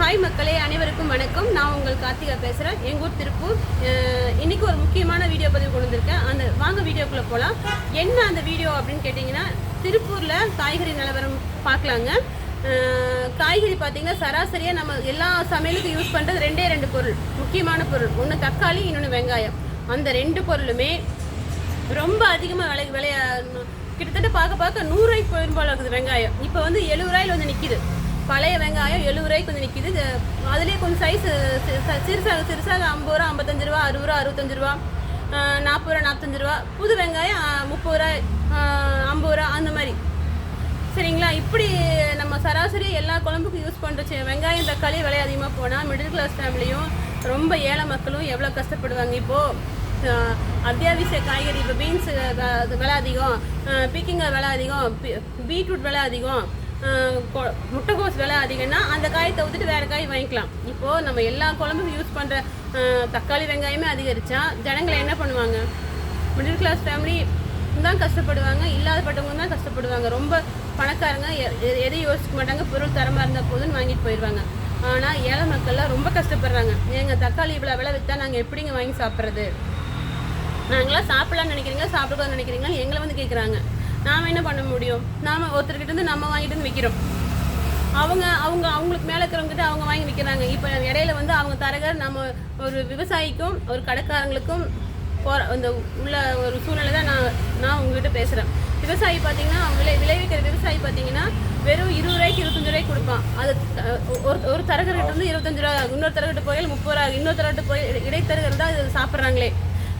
Hi மக்களே அனைவருக்கும் வணக்கம். நான் உங்கள் கார்த்திகா பேசுகிறேன் எங்கள் ஊர் திருப்பூர். அஹ் இன்னைக்கு ஒரு முக்கியமான வீடியோ பதிவு கொண்டு வந்திருக்கேன். அந்த வாங்க வீடியோக்குள்ளே போகலாம் என்ன அந்த வீடியோ அப்படின்னு கேட்டிங்கன்னா திருப்பூரில் காய்கறி நிலவரம் பார்க்கலாங்க. காய்கறி பார்த்தீங்கன்னா சராசரியாக நம்ம எல்லா சமையலுக்கும் யூஸ் பண்ணுறது ரெண்டே ரெண்டு பொருள். முக்கியமான பொருள். ஒன்று தக்காளி இன்னொன்று வெங்காயம். அந்த ரெண்டு பொருளுமே ரொம்ப அதிகமாக விலை விலைய கிட்டத்தட்ட பார்க்க பார்க்க நூறுரூவாய்க்கு போயிரும் இருக்குது வெங்காயம். இப்போ வந்து எழுபது ரூபாயில் வந்து நிற்கிது பழைய வெங்காயம் எழுபது ரூபாய்க்கு வந்து நிற்கிது அதுலேயே கொஞ்சம் சைஸ் சிறுசாக சிறுசாக ஐம்பது ரூபா ஐம்பத்தஞ்சு ரூபா அறுபது ரூபா அறுபத்தஞ்சு ரூபா நாற்பது ரூபா நாற்பத்தஞ்சு ரூபா. புது வெங்காயம் முப்பது ரூபா ஐம்பது ரூபா அந்த மாதிரி. சரிங்களா? இப்படி நம்ம சராசரி எல்லா குழம்புக்கும் யூஸ் பண்ணுற வெங்காயம் தக்காளி விலை அதிகமாக போனால் மிடில் கிளாஸ் ஃபேமிலியும் ரொம்ப ஏழை மக்களும் எவ்வளோ கஷ்டப்படுவாங்க? இப்போது அத்தியாவசிய காய்கறி இப்போ பீன்ஸ் விலை அதிகம் பீக்கிங்காய் விலை அதிகம் பீ- பீட்ரூட் விலை அதிகம் கொ- முட்டைகோஸ் விலை அதிகம்னா அந்த காயை தவிர்த்துட்டு வேறு காய் வாங்கிக்கலாம். இப்போது நம்ம எல்லா குழம்பும் யூஸ் பண்ணுற தக்காளி வெங்காயமே அதிகரித்தா ஜனங்களை என்ன பண்ணுவாங்க? மிடில் கிளாஸ் ஃபேமிலி தான் கஷ்டப்படுவாங்க இல்லாதப்பட்டவங்க தான் கஷ்டப்படுவாங்க. ரொம்ப பணக்காரங்க எ- எதையும் யோசிக்க மாட்டாங்க? பொருள் தரமாக இருந்தால் போதுன்னு வாங்கிட்டு போயிடுவாங்க ஆனால் ஏழை மக்கள்லாம் ரொம்ப கஷ்டப்படுறாங்க. எங்கள் தக்காளி இவ்வளோ விலை விற்றா நாங்கள் எப்படிங்க வாங்கி சாப்பிட்றது? நாங்களாம் சாப்பிடலாம்னு நினைக்கிறீங்க சாப்பிடக்கூடாதுன்னு நினைக்கிறீங்களா எங்களை வந்து கேட்குறாங்க நாம என்ன பண்ண முடியும்? நாம ஒருத்தர்கிட்ட இருந்து நம்ம வாங்கிட்டு வந்து விற்கிறோம் அவங்க அவங்க அவங்களுக்கு மேலே இருக்கிறவங்ககிட்ட அவங்க வாங்கி விற்கிறாங்க இப்போ இடையில வந்து அவங்க தரகர் நம்ம ஒரு விவசாயிக்கும் ஒரு கடைக்காரங்களுக்கும் போகிற அந்த உள்ள ஒரு சூழ்நிலை தான் நான் நான் உங்ககிட்ட பேசுகிறேன் விவசாயி பார்த்தீங்கன்னா விளை விளைவிக்கிற விவசாயி பார்த்தீங்கன்னா வெறும் இருபது ரூபாய்க்கு இருபத்தஞ்சு ரூபாய்க்கு கொடுப்பான். அது ஒரு ஒரு தரகர்கிட்ட இருந்து இருபத்தஞ்சு ரூபா இன்னொரு தரகிட்ட போய் முப்பது ரூபா இன்னொரு தரகிட்ட போய் இடைத்தரகர் தான் இது சாப்பிட்றாங்களே.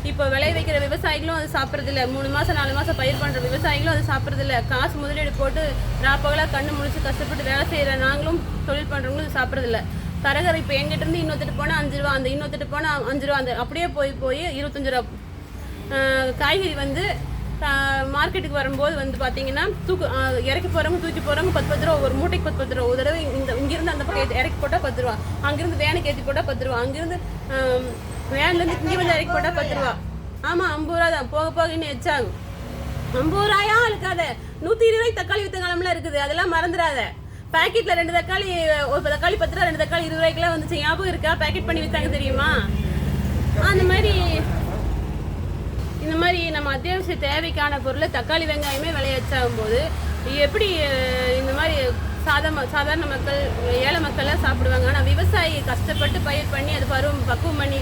இப்போ விளை வைக்கிற விவசாயிகளும் அது சாப்பிட்றதில்ல. மூணு மாதம் நாலு மாதம் பயிர் பண்ணுற விவசாயிகளும் அது சாப்பிட்றதில்ல. காசு முதலீடு போட்டு ராப்பகலாக கண்ணு முடிச்சு கஷ்டப்பட்டு வேலை செய்கிற நாங்களும் தொழில் பண்ணுறவங்களும் அது சாப்பிட்றதில்ல. தரகர் இப்போ எங்கிட்ட இருந்து இன்னொருத்தட்டு போனால் அஞ்சு ரூபா அந்த இன்னொருத்திட்டு போனால் அஞ்சு ரூபா அந்த அப்படியே போய் போய் இருபத்தஞ்சு ரூபா. காய்கறி வந்து மார்க்கெட்டுக்கு வரும்போது வந்து பார்த்தீங்கன்னா தூக்கு இறக்கி போகிறவங்க தூக்கி போகிறவங்க பத்து பத்து ரூபா ஒரு மூட்டைக்கு பத்து பத்து ரூபா. ஒரு தடவை இந்த இங்கேருந்து அந்த பக்கம் இறக்கி போட்டால் பத்து ரூபா. அங்கேருந்து வேனுக்கு ஏற்றி போட்டால் பத்து ரூபா. அங்கேருந்து வேன்லேருந்து இங்கே வந்து இறக்கி போட்டால் பத்து ரூபா. ஆமாம் ஐம்பது ரூபா தான் போக போக இன்னும் எச்சாகும் ஐம்பது ரூபாயா இருக்காத நூற்றி இருபது ரூபாய்க்கு தக்காளி வித்த காலம்லாம் இருக்குது. அதெல்லாம் மறந்துடாத. பாக்கெட்டில் ரெண்டு தக்காளி ஒரு தக்காளி பத்து ரூபா ரெண்டு தக்காளி இருபது ரூபாய்க்குலாம் வந்துச்சு. ஞாபகம் இருக்கா? பேக்கெட் பண்ணி விற்றாங்க தெரியுமா? அந்த மாதிரி இந்த மாதிரி நம்ம அத்தியாவசிய தேவைக்கான பொருளை தக்காளி வெங்காயமே விளையச்சாகும் போது எப்படி இந்த மாதிரி சாதாரண சாதாரண மக்கள் ஏழை மக்கள்லாம் சாப்பிடுவாங்க. ஆனால் விவசாயி கஷ்டப்பட்டு பயிர் பண்ணி அது பருவம் பக்குவம் பண்ணி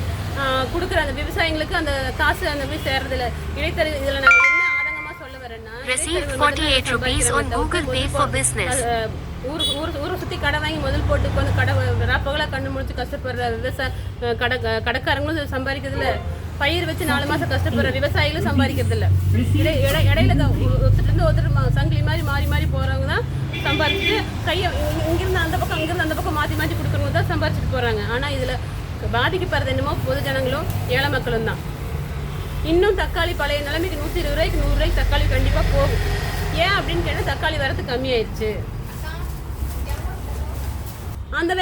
கொடுக்குற அந்த விவசாயிங்களுக்கு அந்த காசு அந்த போய் சேர்றதில்ல. இடைத்தர இதில் நான் என்ன ஆதங்கமாக சொல்ல வரேன்னா Received இடைத்தரகர்கள் மட்டும்தான் 48 rupees on சம்பாதிக்கிறவங்க Google தவிர்த்து Pay முதல் for போ- business. அது, ஊர் ஊர் ஊரை சுற்றி கடை வாங்கி முதல் போட்டு வந்து கடை ராப்பகலாக கண்ணு முடிச்சு கஷ்டப்படுற விவசாய கடை கடைக்காரங்களும் சம்பாதிக்கிறதுல பயிர் வச்சு நாலு மாசம் கஷ்டப்படுற விவசாயிகளும் சம்பாதிக்கிறது இல்ல இடை இடை- இடையில ஒருத்தர் இருந்து ஒருத்தர் சங்கிலி மாதிரி மாறி மாறி சம்பாரிச்சு கையை இங்கிருந்து அந்த பக்கம் அங்கிருந்து அந்த பக்கம் மாற்றி மாற்றி கொடுக்குறவங்க தான் சம்பாரிச்சிட்டு போகிறாங்க ஆனால் இதில் பாதிக்கப்படுறது என்னமோ பொது ஜனங்களும் ஏழை மக்களும் தான். இன்னும் தக்காளி பழைய நிலைமைக்கு நூற்றி இருபது ரூபாய்க்கு நூறு ரூபாய்க்கு தக்காளி கண்டிப்பாக போகும். ஏன் அப்படின்னு கேட்டால் தக்காளி வரது கம்மியாயிடுச்சு அந்த